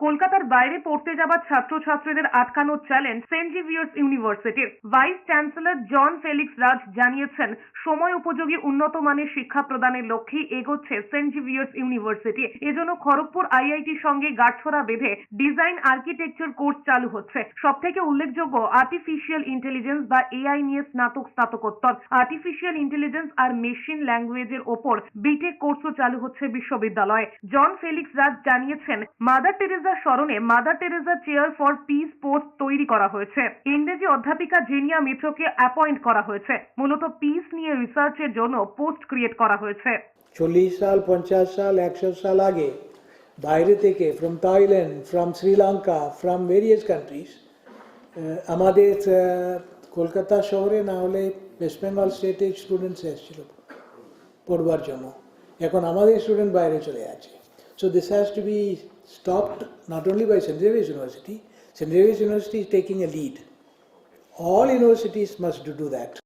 কলকাতার বাইরে পড়তে যাওয়া ছাত্রছাত্রীদের আটকানোর চ্যালেঞ্জ সেন্ট জেভিয়ার্স ইউনিভার্সিটির vice chancellor John Felix Raj জানিয়েছেন, সময় উপযোগী উন্নত মানের শিক্ষা প্রদানের লক্ষ্যে এগোচ্ছে সেন্ট জেভিয়ার্স ইউনিভার্সিটি এজন্য খড়গপুর আইআইটির সঙ্গে গাঁটছড়া বেঁধে ডিজাইন আর্কিটেকচার কোর্স চালু হচ্ছে। সব থেকে উল্লেখযোগ্য আর্টিফিশিয়াল ইন্টেলিজেন্স বা এআই নিয়ে স্নাতক স্নাতকোত্তর। আর্টিফিশিয়াল ইন্টেলিজেন্স আর মেশিন ল্যাঙ্গুয়েজের ওপর বিটেক কোর্সও চালু হচ্ছে বিশ্ববিদ্যালয়ে। জন ফেলিক্স রাজ জানিয়েছেন মাদার টেরেজার স্মরণে Mother Teresa chair for peace post তৈরি করা হয়েছে। ইংরেজি অধ্যাপিকা জেনিয়া মিত্রকে অ্যাপয়েন্ট করা হয়েছে। মূলত পিস নিয়ে রিসার্চের জন্য পোস্ট ক্রিয়েট করা হয়েছে। চল্লিশ সাল, পঞ্চাশ সাল, একশো সাল আগে বাইরে থেকে from Thailand from Sri Lanka from various countries আমাদের কলকাতা শহরে না হলে ওয়েস্ট বেঙ্গল স্টেটে স্টুডেন্টস এসেছিল পড়বার জন্য। এখন আমাদের স্টুডেন্ট বাইরে চলে আছে So this has to be stopped not only by St. Xavier's University, St. Xavier's University is taking a lead. All universities must do that.